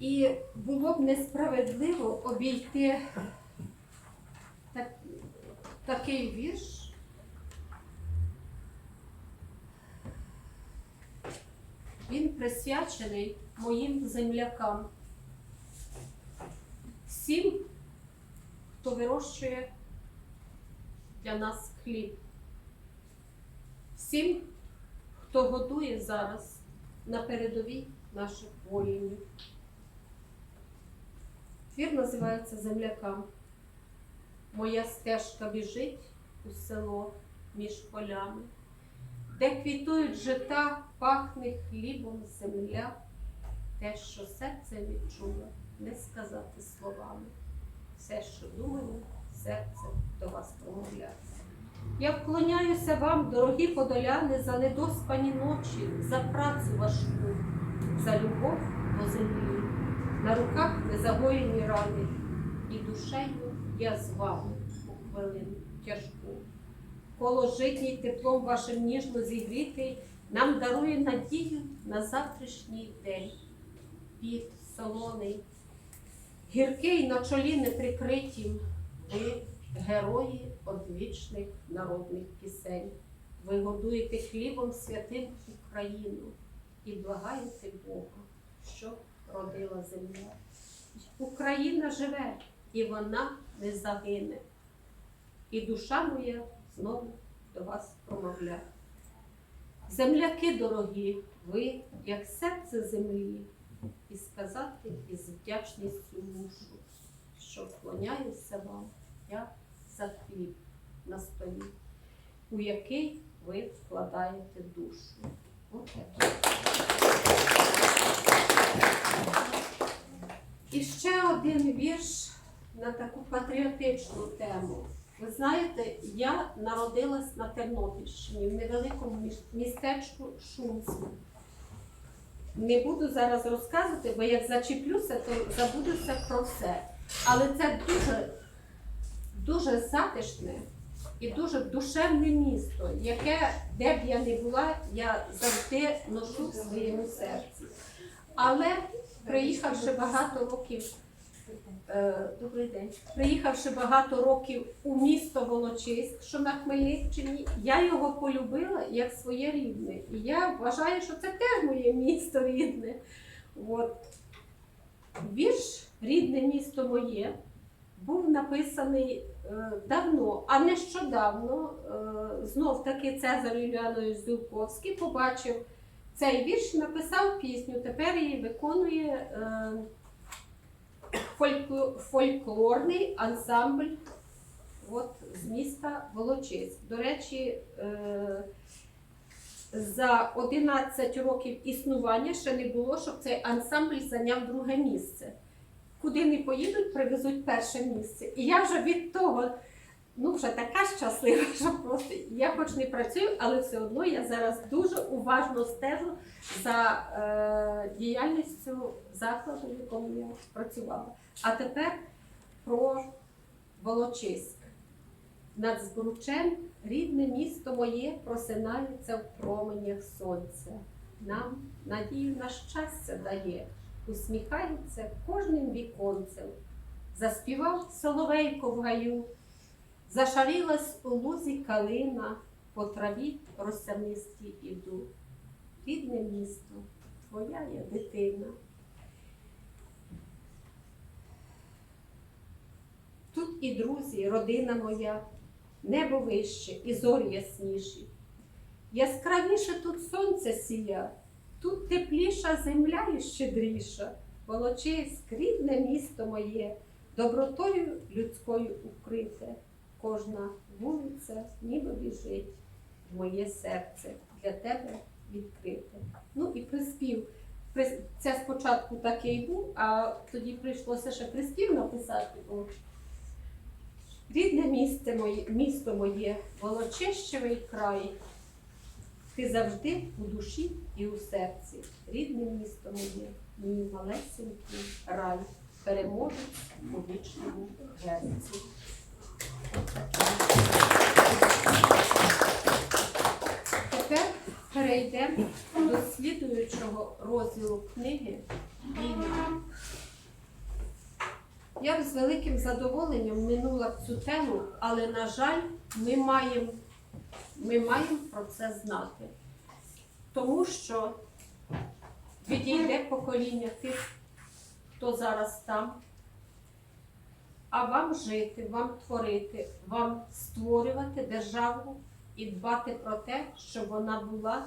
І було б несправедливо обійти так, такий вірш. Він присвячений моїм землякам, всім, хто вирощує для нас хліб, всім, хто годує зараз на передовій наших воїнів. Твір називається Землякам. Моя стежка біжить у село між полями, де квітують жита, пахне хлібом земля, те, що серце відчуло, не сказати словами. Все, що думаю, серце до вас промовляє. Я вклоняюся вам, дорогі подоляни, за недоспані ночі, за працю важку, за любов до землі, на руках незагоєні рани, і душею я з у хвилину тяжку. Коло житній теплом вашим ніжно зігрітий нам дарує надію на завтрашній день. Під солоний, гіркий на чолі неприкритім, ви герої одвічних народних пісень. Ви годуєте хлібом святим Україну і благаєте Бога, щоб родила земля. Україна живе, і вона не загине. І душа моя знову до вас промовляє. Земляки дорогі, ви, як серце землі, і сказати із вдячністю мушу, що вклоняюся вам я за хліб на столі, у який ви вкладаєте душу. Отак. І ще один вірш на таку патріотичну тему. Ви знаєте, я народилась на Тернопільщині в невеликому містечку Шумську. Не буду зараз розказувати, бо як зачіплюся, то забудуся про все. Але це дуже, дуже затишне і дуже душевне місто, яке, де б я не була, я завжди ношу в своєму серці. Але приїхавши багато років, е, добрий день, приїхавши багато років у місто Волочиськ, що на Хмельниччині, я його полюбила як своє рідне. І я вважаю, що це теж моє місто рідне. От. Вірш Рідне місто моє був написаний е, давно, а нещодавно е, знов таки Цезар Юліанович Зюлковський побачив цей вірш, написав пісню. Тепер її виконує е, фолькло- фольклорний ансамбль от, з міста Волочиськ. До речі, е, за 11 років існування ще не було, щоб цей ансамбль зайняв друге місце. Куди не поїдуть, привезуть перше місце. І я вже від того, ну вже така щаслива, що просто я хоч не працюю, але все одно я зараз дуже уважно стежу за е, діяльністю закладу, в якому я працювала. А тепер про Волочиськ. Над Збручем рідне місто моє просинається в променях сонця. Нам надію на щастя дає, усміхається кожним віконцем. Заспівав соловейко в гаю, зашарілась у лузі калина, по траві росянисті іду. Рідне місто, твоя я дитина. Тут і друзі, родина моя, небо вище і зорі ясніші. Яскравіше тут сонце сія, тут тепліша земля і щедріша. Волочиськ, рідне місто моє, добротою людською укрите. Кожна вулиця ніби біжить в моє серце для тебе відкрите. Ну і приспів. Це спочатку такий був, а тоді прийшлося ще приспів написати. Бо Рідне місце моє, місто моє, волочищевий край. Ти завжди у душі і у серці. Рідне місто моє, мій малесенький рай, переможець у вічному герці. Тепер перейдемо до слідуючого розділу книги. Я б з великим задоволенням минула цю тему, але, на жаль, ми маємо ми маємо про це знати. Тому що відійде покоління тих, хто зараз там. А вам жити, вам творити, вам створювати державу і дбати про те, щоб вона була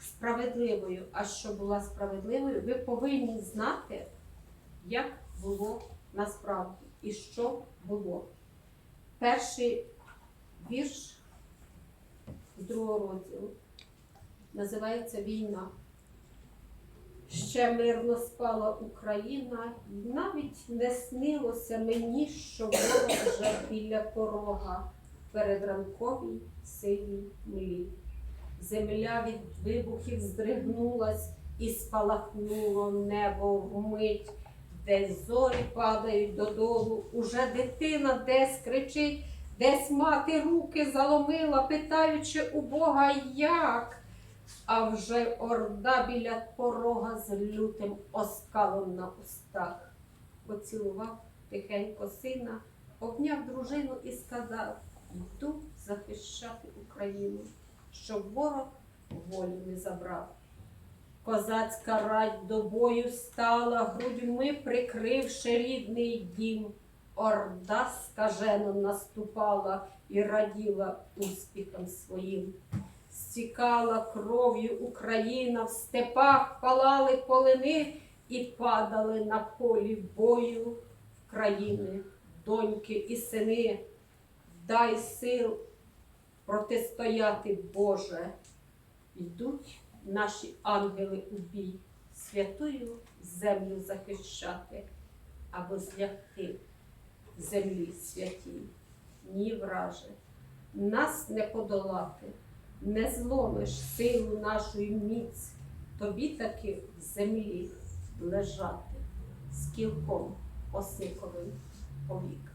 справедливою. А щоб була справедливою, ви повинні знати, як було насправді і що було. Перший вірш другого розділу називається Війна. Ще мирно спала Україна, навіть не снилося мені, що ворог вже біля порога в передранковій синій млі. Земля від вибухів здригнулась і спалахнуло небо вмить, десь зорі падають додолу, уже дитина десь кричить, десь мати руки заломила, питаючи у Бога як. А вже орда біля порога з лютим оскалом на устах. Поцілував тихенько сина, обняв дружину і сказав: Йду захищати Україну, щоб ворог волю не забрав. Козацька рать до бою стала, грудьми прикривши рідний дім. Орда скажено наступала і раділа успіхам своїм стікала кров'ю Україна, в степах палали полини і падали на полі бою країни, доньки і сини. Дай сил протистояти, Боже. Йдуть наші ангели у бій, святую землю захищати або злягти землі святій. Ні, враже, нас не подолати не зломиш силу нашу і міць, тобі таки в землі лежати з кілком осиковим повік.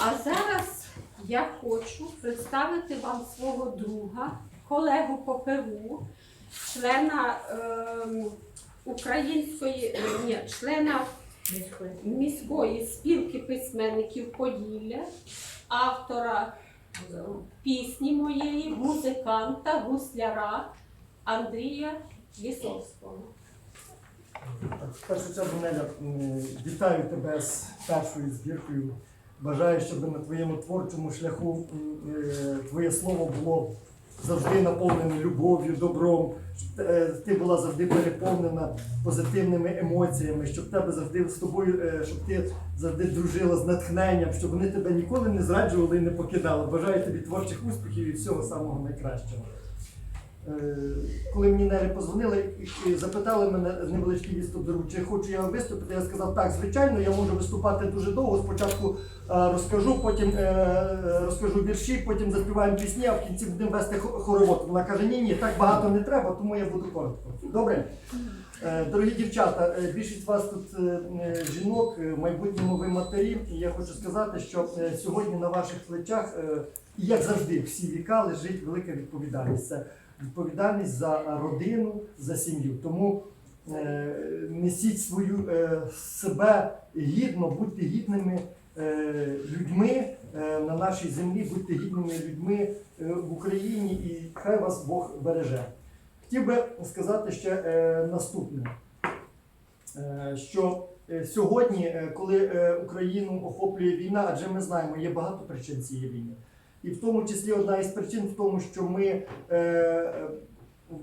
А зараз я хочу представити вам свого друга, колегу по Перу, члена ем, української, е, ні, члена міської спілки письменників Поділля, автора пісні моєї, музиканта, гусляра Андрія Лісовського. В першу чергу, Неля, вітаю тебе з першою збіркою. Бажаю, щоб на твоєму творчому шляху е, твоє слово було завжди наповнена любов'ю, добром, щоб е, ти була завжди переповнена позитивними емоціями, щоб тебе завжди з тобою, е, щоб ти завжди дружила з натхненням, щоб вони тебе ніколи не зраджували і не покидали. Бажаю тобі творчих успіхів і всього самого найкращого. Е, коли мені Нелі позвонили і- запитали мене невеличкий відступ чи хочу я виступити, я сказав, так, звичайно, я можу виступати дуже довго. Спочатку е, розкажу, потім е, розкажу вірші, потім заспіваємо пісні, а в кінці будемо вести хо- хоровод. Вона каже, ні, ні, так багато не треба, тому я буду коротко. Добре? Дорогі дівчата, більшість з вас тут жінок, майбутньому ви матері. І я хочу сказати, що сьогодні на ваших плечах, як завжди, всі віка лежить велика відповідальність. Відповідальність за родину, за сім'ю. Тому е, несіть свою е, себе гідно, будьте гідними е, людьми е, на нашій землі, будьте гідними людьми е, в Україні і хай вас Бог береже. Хотів би сказати ще е, наступне, е, що е, сьогодні, е, коли Україну охоплює війна, адже ми знаємо, є багато причин цієї війни. І в тому числі одна із причин в тому, що ми е,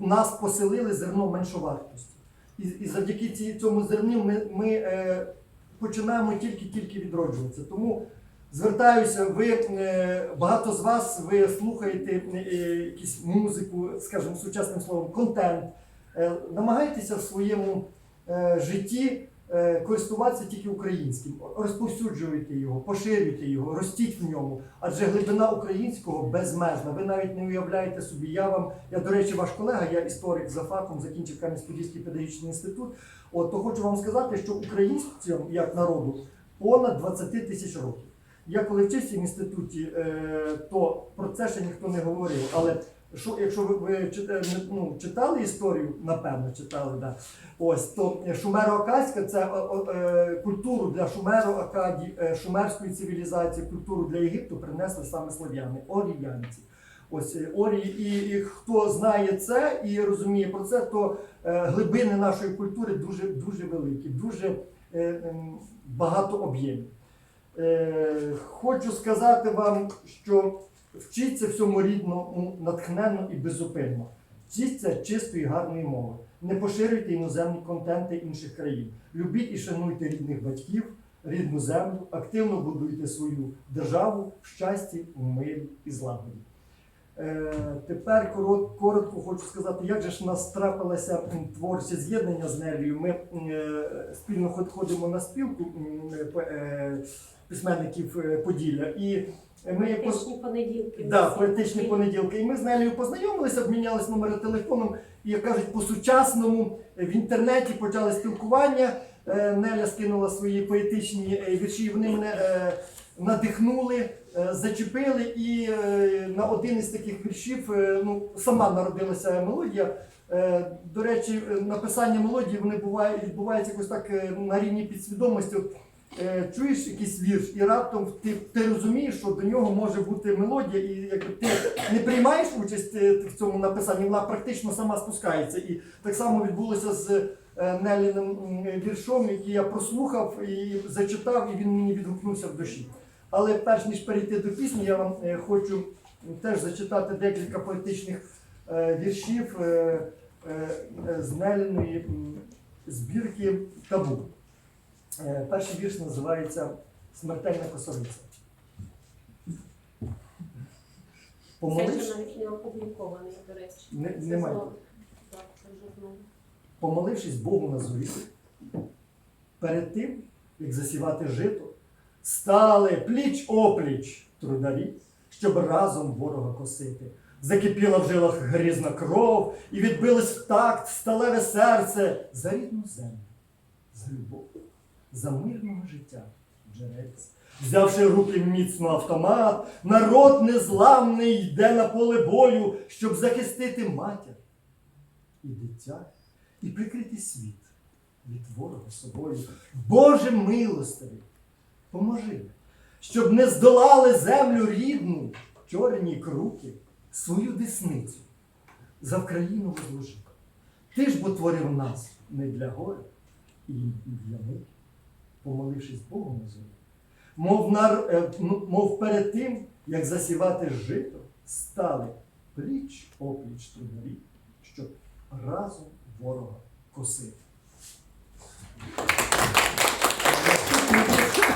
нас поселили зерно меншовартості. І, і завдяки ці, цьому зерну ми, ми е, починаємо тільки-тільки відроджуватися. Тому звертаюся, ви е, багато з вас ви слухаєте е, якусь музику, скажімо, сучасним словом, контент. Е, намагайтеся в своєму е, житті користуватися тільки українським, розповсюджуйте його, поширюйте його, ростіть в ньому. Адже глибина українського безмежна. Ви навіть не уявляєте собі. Я вам, я, до речі, ваш колега, я історик за фахом, закінчив Кам'янець-Подільський педагогічний інститут. От то хочу вам сказати, що українцям, як народу, понад 20 тисяч років. Я коли вчився в інституті, е, то про це ще ніхто не говорив. Але що, якщо ви, ви ну, читали історію, напевно, читали, да. Ось то е, шумеро-акадська це е, культуру для шумеро-акаді, е, шумерської цивілізації, культуру для Єгипту принесли саме слав'яни, оріянці. Ось орії, і, і хто знає це і розуміє про це, то глибини нашої культури дуже, дуже великі, дуже багато об'ємів. Хочу сказати вам, що вчіться всьому рідному натхненно і безупинно. Вчіться чистої гарної мови. Не поширюйте іноземні контенти інших країн. Любіть і шануйте рідних батьків, рідну землю, активно будуйте свою державу в щасті, в мирі і злагоді. Е, тепер коротко хочу сказати, як же ж нас трапилося творче з'єднання з Нелею. Ми е, спільно ход- ходимо на спілку е, е, письменників е, Поділля. І ми якось Поетичні понеділки. Да, поетичні понеділки. І ми з Нелею познайомилися, обмінялися номери телефоном. І як кажуть, по-сучасному в інтернеті почали спілкування. Е, Неля скинула свої поетичні е, вірші, і вони мене е, надихнули, е, зачепили. І е, на один із таких віршів е, ну, сама народилася мелодія. Е, До речі, е, написання мелодії вони буває, відбувається якось так е, на рівні підсвідомості. От, е, чуєш якийсь вірш, і раптом ти, ти розумієш, що до нього може бути мелодія, і якби ти не приймаєш участь е, в цьому написанні, вона практично сама спускається. І так само відбулося з е, Неліним віршом, який я прослухав і зачитав, і він мені відгукнувся в душі. Але перш ніж перейти до пісні, я вам е, хочу теж зачитати декілька поетичних віршів з Неліної збірки табу. Е, Перший вірш називається Смертельна косовиця. Це Помолиш, ще навіть не опублікований, до речі. Не- немає. це помолившись Богу на зорі, перед тим, як засівати жито, стали пліч опліч трударі, щоб разом ворога косити. Закипіла в жилах грізна кров, і відбилось в такт сталеве серце за рідну землю, за любов, за мирного життя джерельця. Взявши руки міцно автомат, народ незламний йде на поле бою, щоб захистити матір і дитя, і прикрити світ від ворога собою. Боже милостивий, поможи, щоб не здолали землю рідну, чорні круки, свою десницю за Вкраїну возложи. Ти ж бо творив нас не для горя і для миру, помолившись Богу на землі. Мов, нар, е, мов перед тим, як засівати жито, стали пліч опліч трударі, щоб разом ворога косити.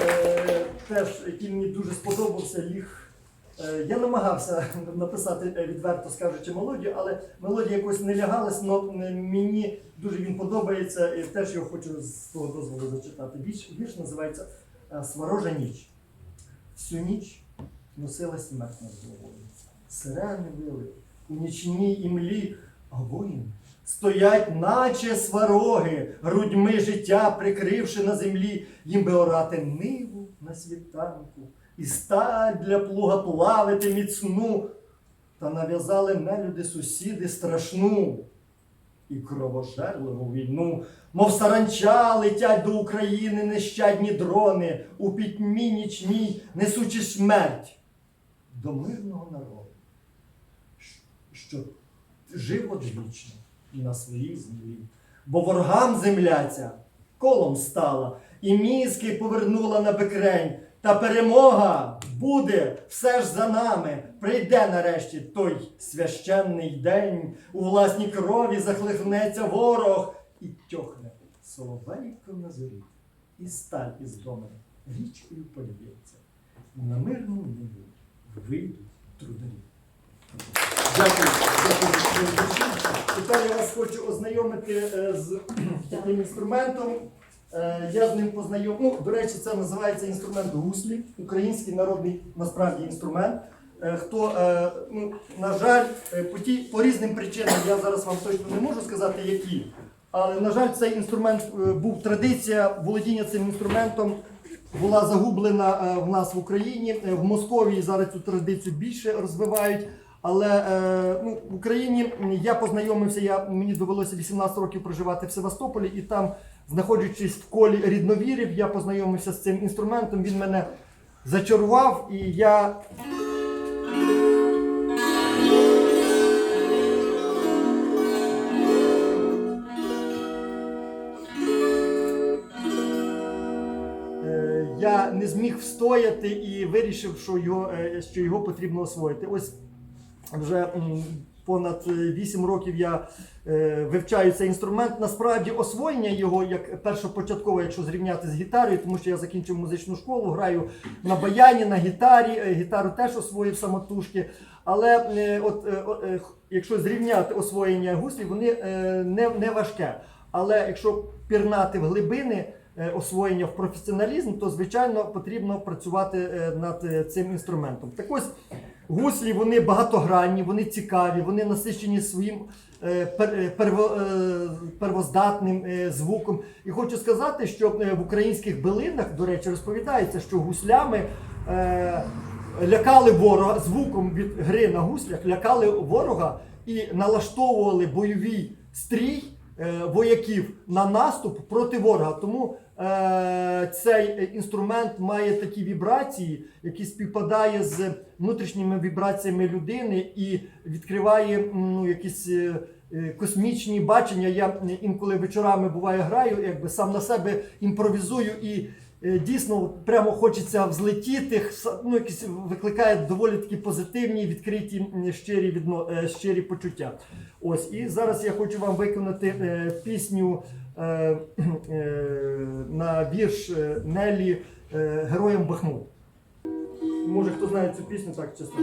Е, теж, який мені дуже сподобався, ліг. Е, Я намагався написати е, відверто скажучи мелодію, але мелодія якось не лягалась, але мені дуже він подобається і теж його хочу з того дозволу зачитати. Вірш, вірш називається е, Сварожа ніч. Всю ніч носила смерть над головою. Сирени вили у нічній імлі, а воїни стоять, наче свароги, грудьми життя прикривши на землі, їм би орати ниву на світанку, і сталь для плуга плавити міцну, та нав'язали нелюди сусіди страшну і кровожерливу війну, мов саранча летять до України нещадні дрони, у пітьмі нічній, несучи смерть до мирного народу, що жив одвічно і на своїй землі. Бо ворогам земля ця колом стала, і мізки повернула на бекрень. Та перемога буде все ж за нами. Прийде нарешті той священний день. У власній крові захлихнеться ворог і тьохне соловейко на зорі, і сталь із доменем річкою полється. На мирну небі вийдуть трударі. Дякую. Дякую. Тепер я вас хочу ознайомити е, з таким інструментом. Е, Я з ним познайом. Ну, до речі, це називається інструмент гуслі, український народний насправді інструмент. Е, Хто, е, ну, на жаль, по, ті, по різним причинам я зараз вам точно не можу сказати, які. Але, на жаль, цей інструмент був традиція володіння цим інструментом була загублена в нас в Україні. В Московії зараз цю традицію більше розвивають. Але ну, в Україні я познайомився, я, мені довелося 18 років проживати в Севастополі, і там, знаходячись в колі рідновірів, я познайомився з цим інструментом. Він мене зачарував, і я Е, я не зміг встояти і вирішив, що його, е, що його потрібно освоїти. Ось вже понад 8 років я е, вивчаю цей інструмент. Насправді освоєння його як першопочаткове, якщо зрівняти з гітарою, тому що я закінчив музичну школу, граю на баяні, на гітарі. е, Гітару теж освоїв самотужки. Але е, от, е, е, якщо зрівняти освоєння гуслів, вони е, не, не важке. Але якщо пірнати в глибини е, освоєння в професіоналізм, то звичайно потрібно працювати е, над е, цим інструментом. Так ось гуслі вони багатогранні, вони цікаві, вони насичені своїм е, е, е, первоздатним звуком. І хочу сказати, що в українських билинах, до речі, розповідається, що гуслями. Лякали ворога звуком від гри на гуслях, лякали ворога і налаштовували бойовий стрій вояків на наступ проти ворога. Тому цей е, інструмент має такі вібрації, які співпадає з внутрішніми вібраціями людини і відкриває ну, якісь. е, е, Космічні бачення, я інколи вечорами буває граю, якби сам на себе імпровізую і дійсно прямо хочеться взлетіти. Ну, якісь викликає доволі такі позитивні, відкриті щирі, відно, щирі почуття. Ось і зараз я хочу вам виконати пісню на вірш е, Нелі е, Героям Бахмут. Може, хто знає цю пісню, так чесно.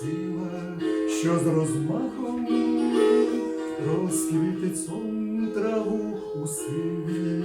Сила, що з розмахом розквітить сон траву у сиві.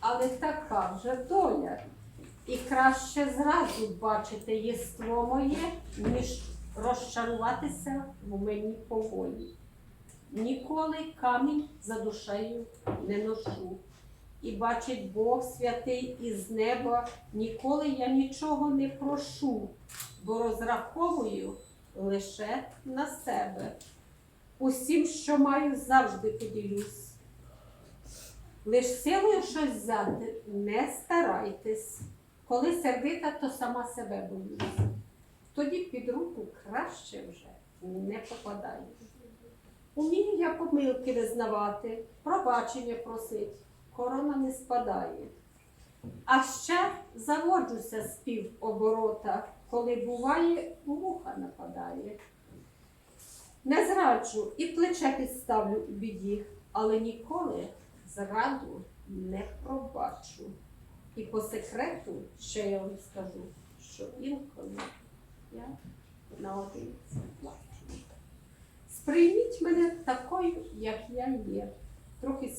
Але така вже доля. І краще зразу бачити єство моє, ніж розчаруватися в мені поволі. Ніколи камінь за душею не ношу. І бачить Бог святий із неба, ніколи я нічого не прошу, бо розраховую лише на себе. Усім, що маю, завжди поділюсь. Лиш силою щось взяти не старайтесь. Коли сердита, то сама себе боюсь. Тоді під руку краще вже не попадаю. Умію я помилки визнавати, пробачення просить, корона не спадає. А ще заводжуся з півоборота, коли буває, муха нападає. Не зраджу і плече підставлю у біді, але ніколи зраду не пробачу. І по секрету ще я вам скажу, що інколи я наодинці плачу. Сприйміть мене такою, як я є. Трохи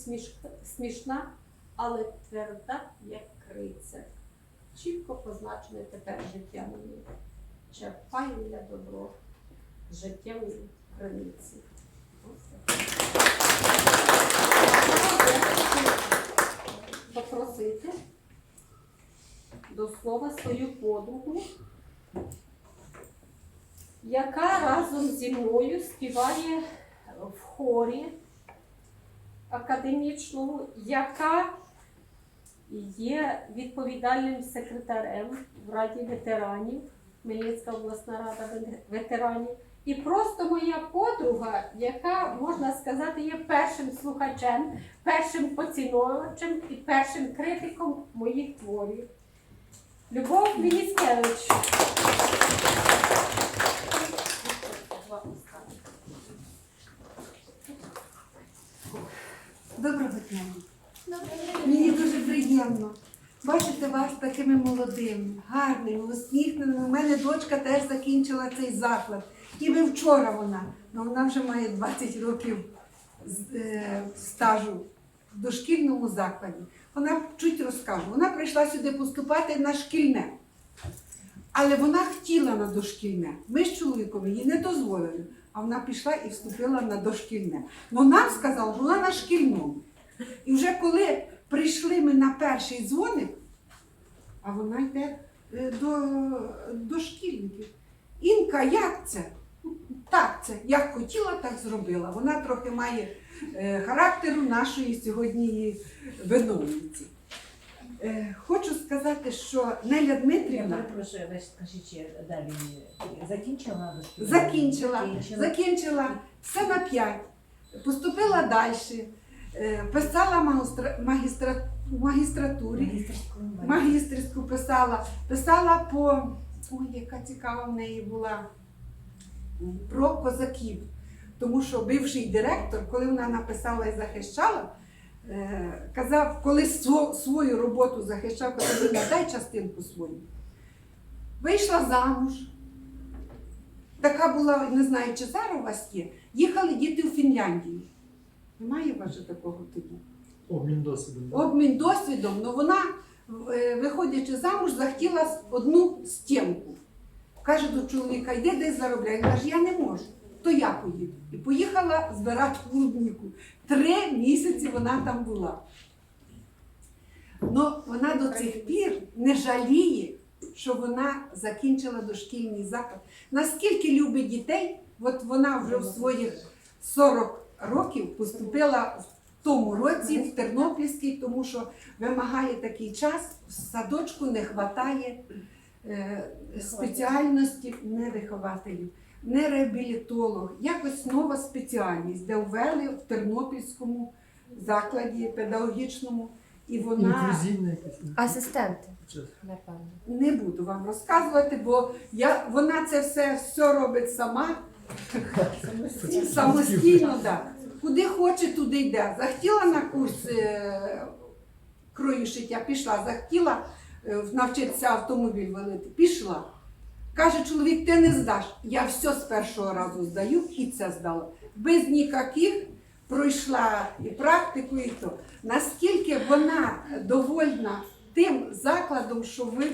смішна, але тверда, як криця. Чітко позначене тепер життя моє. Черпаю для добро життєвої криниці. Ось. Я Попросити до слова свою подругу, яка разом зі мною співає в хорі академічному, яка є відповідальним секретарем в Раді ветеранів, Хмельницька обласна рада ветеранів. І просто моя подруга, яка, можна сказати, є першим слухачем, першим поціновувачем і першим критиком моїх творів. Любов Мініскевич. Доброго дня. Мені дуже приємно бачити вас такими молодими, гарними, усміхненими. У мене дочка теж закінчила цей заклад. Ніби вчора вона, але вона вже має 20 років е, стажу в дошкільному закладі. Вона чуть розкаже. Вона прийшла сюди поступати на шкільне. Але вона хотіла на дошкільне. Ми з чоловіком їй не дозволили. А вона пішла і вступила на дошкільне. Ну нам сказали, що вона на шкільному. І вже коли прийшли ми на перший дзвоник, а вона йде е, до, до шкільників. Інка, як це? Так, це як хотіла, так зробила. Вона трохи має е, характеру нашої сьогодні виновниці. Е, хочу сказати, що Неля Я Дмитрівна перепрошую, ви скажіть далі. Закінчила дошкільну? закінчила, Закінчила. все на п'ять, поступила далі, е, писала магістра, магістра, в магістратурі. Магістерську. Магістерську писала, писала по ой, яка цікава в неї була про козаків. Тому що бивший директор, коли вона написала і захищала, е, казав, коли свою роботу захищав, казав, «Ліна, дай частинку свою. Вийшла замуж. Така була, не знаю, чи зараз у вас є. Їхали діти в Фінляндію. Немає у вас же такого тоді? Обмін досвідом. обмін досвідом, але вона, е, виходячи замуж, захотіла одну стінку. Каже до чоловіка, йди десь заробляй. Він каже, я не можу, то я поїду. І поїхала збирати клубніку. Три місяці вона там була. Ну, вона до цих пір не жаліє, що вона закінчила дошкільний заклад. Наскільки любить дітей, от вона вже в своїх 40 років поступила в тому році в Тернопільський, тому що вимагає такий час, в садочку не вистачає спеціальності не вихователів, не реабілітолог, якось нова спеціальність, де ввели в Тернопільському закладі педагогічному, і вона Асистенти, напевно. не буду вам розказувати, бо я, вона це все, все робить сама. Самостійно, так. Куди хоче, туди йде. Захотіла на курс е, крою шиття, пішла. Захотіла е, навчитися автомобіль валити, пішла. Каже, чоловік, ти не здаш. Я все з першого разу здаю і це здала. Без ніяких пройшла і практику, і то. Наскільки вона довольна тим закладом, що, ви,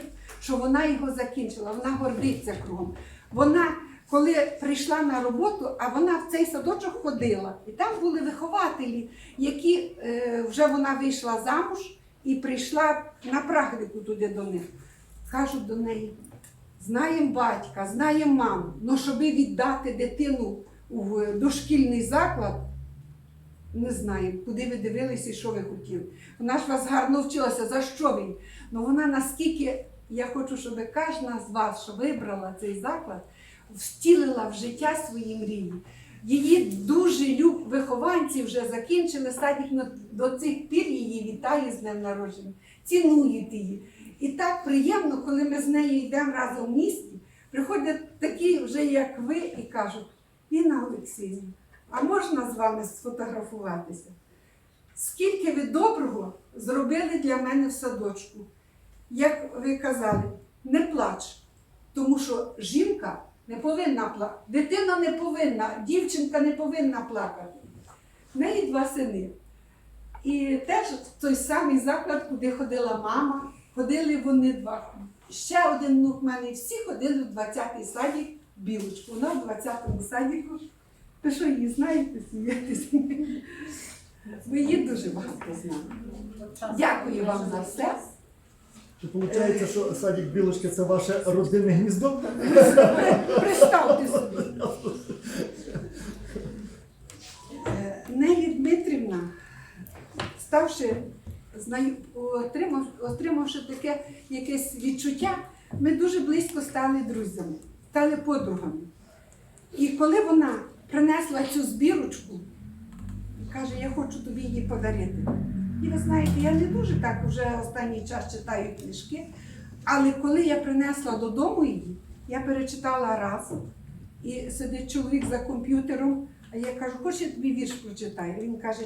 що вона його закінчила, вона гордиться кругом. Вона, коли прийшла на роботу, а вона в цей садочок ходила, і там були вихователі, які е, вже вона вийшла замуж і прийшла на практику туди до них. Кажуть до неї, знаємо батька, знаємо маму, але щоб віддати дитину в дошкільний заклад, не знаємо, куди ви дивилися і що ви хотіли. Вона ж вас гарно вчилася, за що він? Ну вона наскільки, я хочу, щоб кожна з вас, що вибрала цей заклад, втілила в життя свої мрії. Її дуже люб вихованці вже закінчили садик, до цих пір її вітаю з днем народження, цінують її. І так приємно, коли ми з нею йдемо разом в місті, приходять такі вже, як ви, і кажуть, Інна Олексіївна, а можна з вами сфотографуватися? Скільки ви доброго зробили для мене в садочку? Як ви казали, не плач, тому що жінка не повинна плакати, дитина не повинна, дівчинка не повинна плакати. В неї два сини. І теж в той самий заклад, куди ходила мама, ходили вони два. Ще один внук в мене, всі ходили в 20-й садик в білочку. Вона в 20-му садіку. Ви що її знаєте, смієтесь? Ви її дуже багато знали. Дякую вам за все. Чи виходить, що садик Білочка це ваше родинне гніздо? Представте собі. Е, Нелі Дмитрівна, ставши отримав, отримавши таке якесь відчуття, ми дуже близько стали друзями, стали подругами. І коли вона принесла цю збірочку, каже, я хочу тобі її подарити. І ви знаєте, я не дуже так вже останній час читаю книжки, але коли я принесла додому її, я перечитала раз, і сидить чоловік за комп'ютером, а я кажу, хочеш я тобі вірш прочитаю? Він каже,